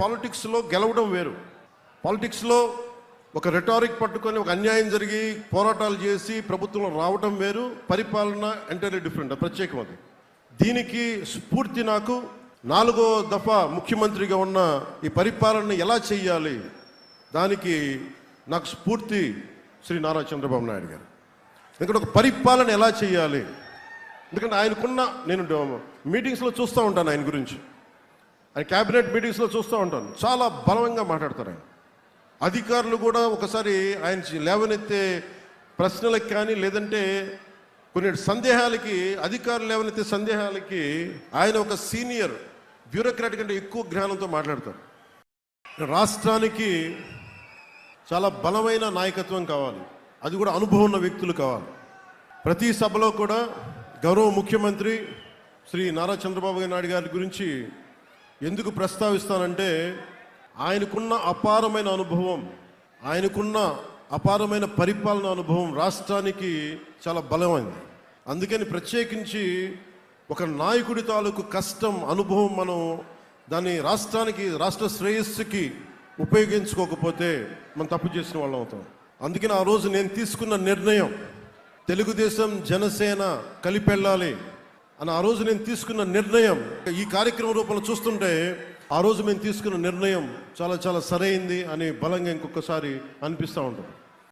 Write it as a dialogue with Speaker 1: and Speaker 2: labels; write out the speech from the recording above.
Speaker 1: పాలిటిక్స్లో గెలవడం వేరు. పాలిటిక్స్లో ఒక రెటారిక్ పట్టుకొని ఒక అన్యాయం జరిగి పోరాటాలు చేసి ప్రభుత్వంలో రావడం వేరు. పరిపాలన ఎంటైర్లీ డిఫరెంట్ ప్రత్యేకం అది. దీనికి స్ఫూర్తి నాకు. నాలుగో దఫా ముఖ్యమంత్రిగా ఉన్న ఈ పరిపాలన ఎలా చేయాలి దానికి నాకు స్ఫూర్తి శ్రీ నారా చంద్రబాబు నాయుడు గారు. ఎందుకంటే ఒక పరిపాలన ఎలా చేయాలి ఎందుకంటే ఆయనకున్న నేను మీటింగ్స్లో చూస్తూ ఉంటాను ఆయన గురించి. ఆయన క్యాబినెట్ మీటింగ్స్లో చూస్తూ ఉంటాను. చాలా బలంగా మాట్లాడతారు ఆయన. అధికారులు కూడా ఒకసారి ఆయన లేవనెత్తే ప్రశ్నలకు కానీ లేదంటే కొన్ని సందేహాలకి అధికారులు లేవనెత్తే సందేహాలకి ఆయన ఒక సీనియర్ బ్యూరోక్రాట్ కంటే ఎక్కువ జ్ఞానంతో మాట్లాడతారు. రాష్ట్రానికి చాలా బలమైన నాయకత్వం కావాలి. అది కూడా అనుభవం ఉన్న వ్యక్తులు కావాలి. ప్రతి సభలో కూడా గౌరవ ముఖ్యమంత్రి శ్రీ నారా చంద్రబాబు నాయుడు గారి గురించి ఎందుకు ప్రస్తావిస్తానంటే ఆయనకున్న అపారమైన అనుభవం ఆయనకున్న అపారమైన పరిపాలన అనుభవం రాష్ట్రానికి చాలా బలమైంది. అందుకని ప్రత్యేకించి ఒక నాయకుడి తాలూకు కష్టం అనుభవం మనం దాన్ని రాష్ట్రానికి రాష్ట్ర శ్రేయస్సుకి ఉపయోగించుకోకపోతే మనం తప్పు చేసిన వాళ్ళం అవుతాం. అందుకని ఆ రోజు నేను తీసుకున్న నిర్ణయం తెలుగుదేశం జనసేన కలిపెళ్ళాలి. అని ఆ రోజు నేను తీసుకున్న నిర్ణయం. ఈ కార్యక్రమం రూపంలో చూస్తుంటే ఆ రోజు మేము తీసుకున్న నిర్ణయం చాలా చాలా సరైంది అని బలంగా ఇంకొకసారి అనిపిస్తూ ఉంటుంది.